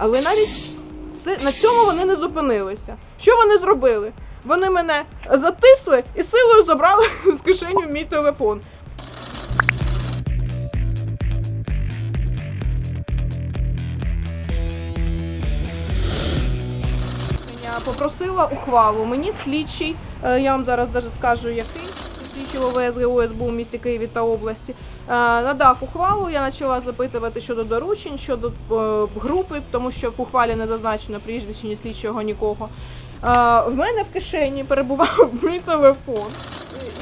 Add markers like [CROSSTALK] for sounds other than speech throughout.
Але навіть це, на цьому вони не зупинилися. Що вони зробили? Вони мене затисли і силою забрали [LAUGHS] з кишені мій телефон. Я попросила ухвалу. Мені слідчий, е, я вам зараз даже скажу, який слідчий ОВС ГУ СБУ в місті Києві та області, надав ухвалу. Я почала запитувати щодо доручень, щодо е, групи, тому що в ухвалі не зазначено прізвище ні слідчого нікого. Е, В мене в кишені перебував [LAUGHS] мій телефон.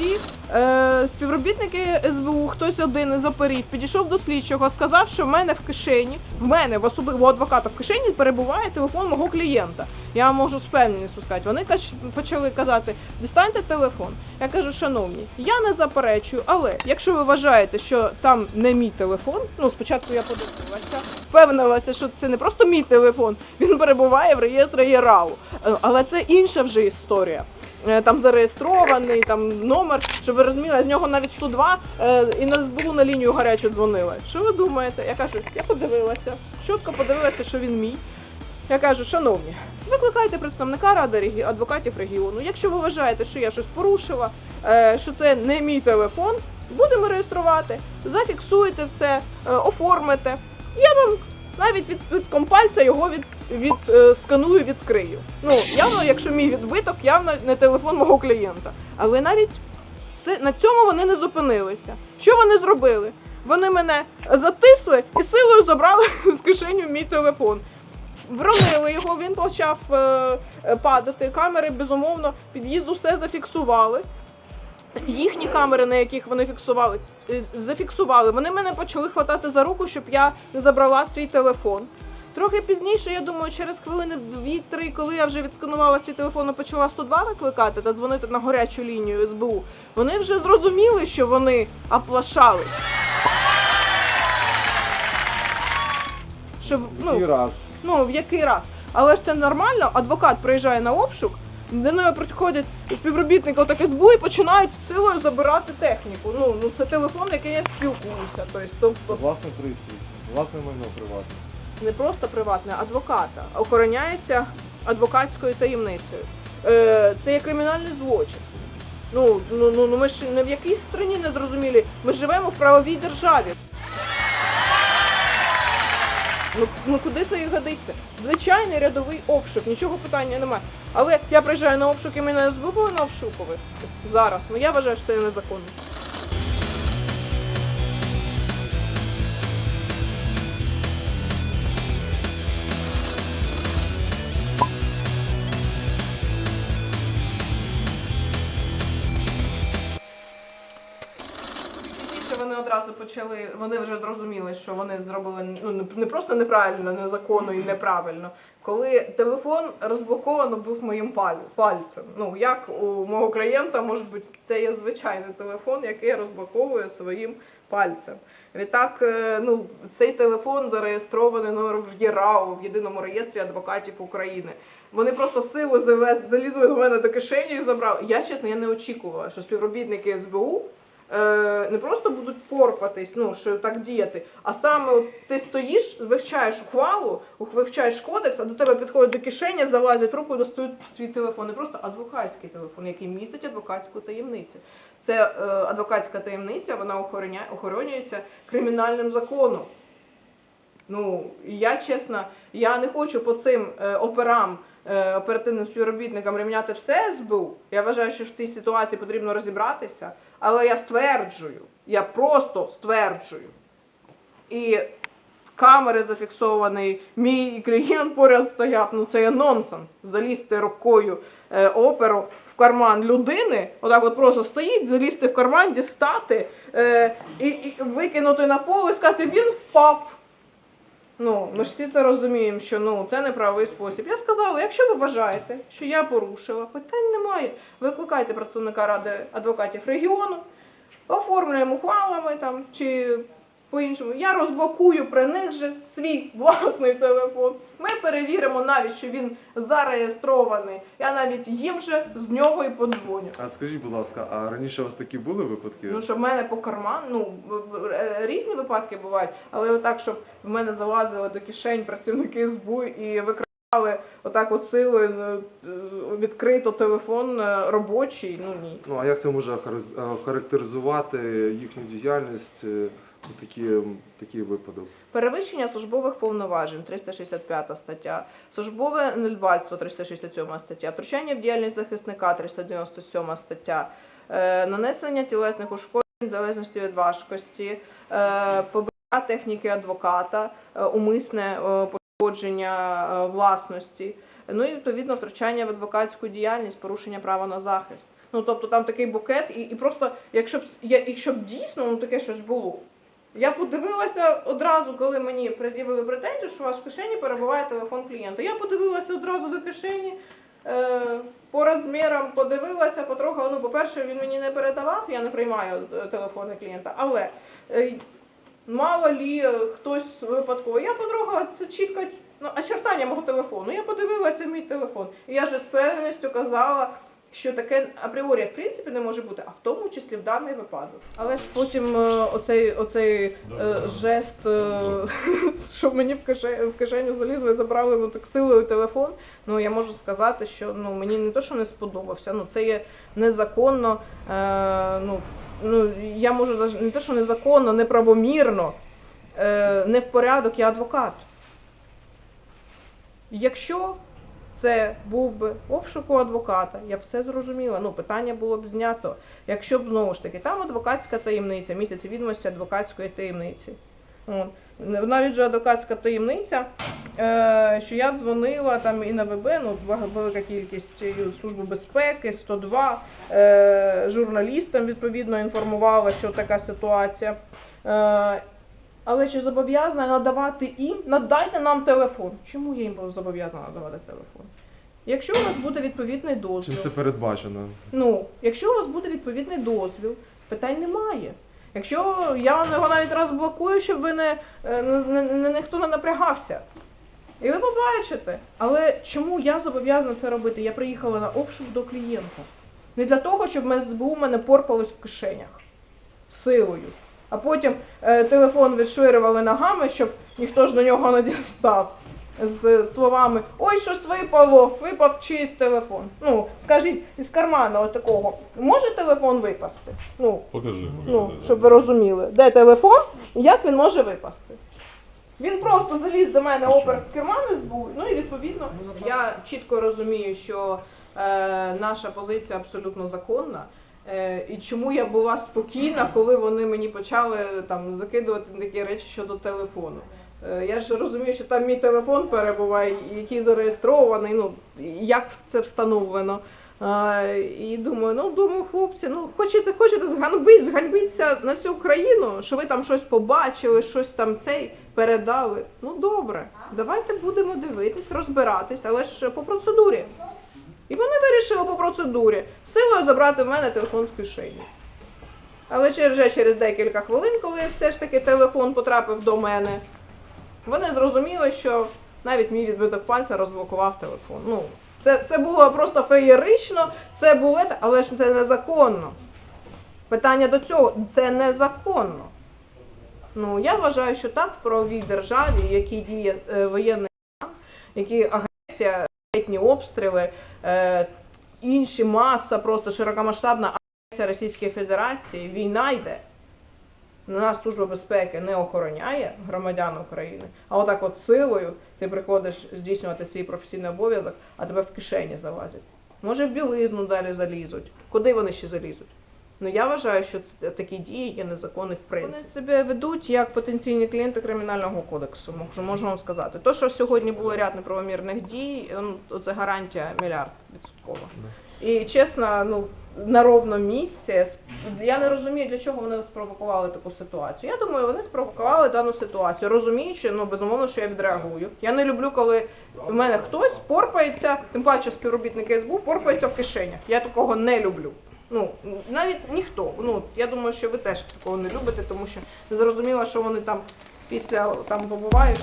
І е, співробітники СБУ, хтось один із оперів, підійшов до слідчого, сказав, що в мене в кишені, в мене в особливо адвоката в кишені перебуває телефон мого клієнта. Я можу з певністю сказати. Вони почали казати, дістаньте телефон. Я кажу, шановні, я не заперечую, але якщо ви вважаєте, що там не мій телефон, ну спочатку я подивилася, впевнилася, що це не просто мій телефон, він перебуває в реєстрі ЄРАУ. Е, Але це інша вже історія. Е, Там зареєстрований, там номер, щоб ви розуміли, з нього навіть 102 е, і на СБУ на лінію гарячу дзвонили. Що ви думаєте? Я кажу, я подивилася, чітко подивилася, що він мій. Я кажу, шановні, викликайте представника ради адвокатів регіону. Якщо ви вважаєте, що я щось порушила, е, що це не мій телефон, будемо реєструвати, зафіксуєте все, оформите. Я вам навіть від, від компальця його від, від е, сканую, відкрию. Ну, явно, якщо мій відбиток, явно не телефон мого клієнта. Але навіть це, на цьому вони не зупинилися. Що вони зробили? Вони мене затисли і силою забрали [LAUGHS] з кишені мій телефон. Вронили його, він почав е, падати. Камери, безумовно, під'їзду все зафіксували. Їхні камери, на яких вони фіксували, е, зафіксували. Вони мене почали хватати за руку, щоб я не забрала свій телефон. Трохи пізніше, я думаю, через хвилини 2-3, коли я вже відсканувала свій телефон і почала 102 викликати та дзвонити на гарячу лінію СБУ, вони вже зрозуміли, що вони оплашали. Що, ну, І раз. Ну, в який раз? Але ж це нормально, адвокат приїжджає на обшук, до нього приходять співробітники отак СБУ і починають силою забирати техніку. Ну, ну це телефон, який я спілкуюся. Тобто, тобто Власне пристрій. Власне майно приватне. Не просто приватне, адвоката. Охороняється адвокатською таємницею. Е, це є кримінальний злочин. Ну, ну, ну, ну ми ж не в якійсь країні не зрозумілі. Ми живемо в правовій державі. Ну, ну куди це і годиться? Звичайний рядовий обшук, нічого питання немає. Але я приїжджаю на обшук і мене повинна обшукувати зараз. Ну я вважаю, що це незаконно. Вони одразу почали, вони вже зрозуміли, що вони зробили ну, не- просто неправильно, незаконно і неправильно. Коли телефон розблоковано був моїм пальцем. Ну як у мого клієнта може бути це є звичайний телефон, який розблоковує своїм пальцем. Відтак, е, ну цей телефон зареєстрований номер в ЄРАУ, в єдиному реєстрі адвокатів України. Вони просто силу залізли до мене до кишені і забрали. Я чесно, я не очікувала, що співробітники СБУ не просто будуть порпатись, ну що так діяти, а саме от ти стоїш, вивчаєш ухвалу, вивчаєш кодекс, а до тебе підходять до кишені, залазять руку достають твій телефон. Не просто адвокатський телефон, який містить адвокатську таємницю. Це е, адвокатська таємниця, вона охоронюється кримінальним законом. Ну, я чесно, я не хочу по цим е, операм, е, оперативним співробітникам рівняти все СБУ. Я вважаю, що в цій ситуації потрібно розібратися, але я стверджую, я просто стверджую. І камери зафіксовані, мій клієнт поряд стояв, ну це є нонсенс. Залізти рукою е, оперу в карман людини, отак от просто стоїть, залізти в карман, дістати е, і, і викинути на поле і сказати, він впав. Ну, ми ж всі це розуміємо, що ну це неправий спосіб. Я сказала, якщо ви вважаєте, що я порушила, питань немає. Викликайте працівника ради адвокатів регіону, оформлюємо ухвалами там чи по-іншому. Я розблокую при них же свій [LAUGHS] власний телефон. Ми перевіримо навіть, що він зареєстрований. Я навіть їм же з нього і подзвоню. А скажіть, будь ласка, а раніше у вас такі були випадки? Ну, що в мене по карман, ну е, різні випадки бувають, але отак, щоб в мене залазили до кишень працівники СБУ і викрадали отак от силою е, відкрито телефон е, робочий. Ну ні. Ну а як це може характериз- характеризувати їхню діяльність такі, такий випадок? Перевищення службових повноважень 365 стаття, службове недбальство 367 стаття, втручання в діяльність захисника 397 стаття, е, нанесення тілесних ушкоджень в залежності від важкості, е, побиття техніки адвоката, е, умисне е, пошкодження е, власності. Ну і відповідно втручання в адвокатську діяльність, порушення права на захист. Ну тобто там такий букет, і, і просто якщо б якщо б дійсно ну таке щось було. Я подивилася одразу, коли мені пред'явили претензію, що у вас в кишені перебуває телефон клієнта. Я подивилася одразу до кишені, е, по розмірам подивилася, потрогала. Ну, по-перше, він мені не передавав, я не приймаю е, телефони клієнта, але е, мало лі хтось випадково. Я потрогала це чітко ну, очертання мого телефону. Я подивилася мій телефон. І я вже з певністю казала, що таке апріорі в принципі не може бути, а в тому числі в даний випадок. Але ж потім е, оцей, оцей е, жест, е, [LAUGHS] що мені в кишеню, в кишеню залізли, забрали ну, так силою телефон. Ну я можу сказати, що ну мені не то, що не сподобався, ну це є незаконно. Е, ну, ну я можу навіть не те, що незаконно, неправомірно, е, не в порядок, я адвокат. Якщо це був би обшук у адвоката, я б все зрозуміла. Ну, питання було б знято. Якщо б знову ж таки там адвокатська таємниця, місяць відомості адвокатської таємниці. От. Навіть же адвокатська таємниця, е, що я дзвонила там і на ВБ, ну велика кількість Служби безпеки, 102, е, журналістам відповідно інформувала, що така ситуація. Але чи зобов'язана надавати їм? Надайте нам телефон. Чому я їм зобов'язана надавати телефон? Якщо у вас буде відповідний Чим дозвіл, це передбачено? ну, якщо у вас буде відповідний дозвіл, питань немає. Якщо я вам його навіть розблокую, щоб ви не, е, не, не, не- ніхто не напрягався. І ви побачите. Але чому я зобов'язана це робити? Я приїхала на обшук до клієнта. Не для того, щоб СБУ мене порпалось в кишенях силою. А потім е, телефон відшвирювали ногами, щоб ніхто ж до нього не дістав. З словами Ой, щось випало, випав чийсь телефон. Ну, скажіть, із кармана отакого може телефон випасти? Ну, Покажи. ну, щоб ви розуміли, де телефон і як він може випасти. Він просто заліз до мене опер в карман СБУ, ну і відповідно я чітко розумію, що е, наша позиція абсолютно законна. Е, і чому я була спокійна, коли вони мені почали там закидувати такі речі щодо телефону. Е, я ж розумію, що там мій телефон перебуває, який зареєстрований, ну як це встановлено. Е, і думаю, ну думаю, хлопці, ну хочете, хочете зганьбити, зганьбіться на всю Україну, що ви там щось побачили, щось там цей передали. Ну добре, давайте будемо дивитись, розбиратись, але ж по процедурі. І вони вирішили по процедурі силою забрати в мене телефон з кишені. Але вже через декілька хвилин, коли все ж таки телефон потрапив до мене, вони зрозуміли, що навіть мій відбиток пальця розблокував телефон. Ну, це, це було просто феєрично, це було, але ж це незаконно. Питання до цього це незаконно. Ну, я вважаю, що так в правовій державі, в якій діє е, воєнний стан, які агресія, ракетні обстріли, е, інші маса, просто широкомасштабна агресія Російської Федерації, війна йде. Нас служба безпеки не охороняє громадян України, а отак от силою ти приходиш здійснювати свій професійний обов'язок, а тебе в кишені залазять. Може в білизну далі залізуть. Куди вони ще залізуть? Ну я вважаю, що це такі дії є незаконні в принципі. Вони себе ведуть як потенційні клієнти кримінального кодексу. Можу, можу вам сказати. То, що сьогодні було ряд неправомірних дій, ну, це гарантія мільярд відсоткова. І чесно, ну на ровному місці с- я не розумію, для чого вони спровокували таку ситуацію. Я думаю, вони спровокували дану ситуацію, розуміючи, ну безумовно, що я відреагую. Я не люблю, коли в мене хтось порпається, тим паче співробітники СБУ порпаються в кишенях. Я такого не люблю. Ну, навіть ніхто. Ну, я думаю, що ви теж такого не любите, тому що зрозуміло, що вони там після там побувають.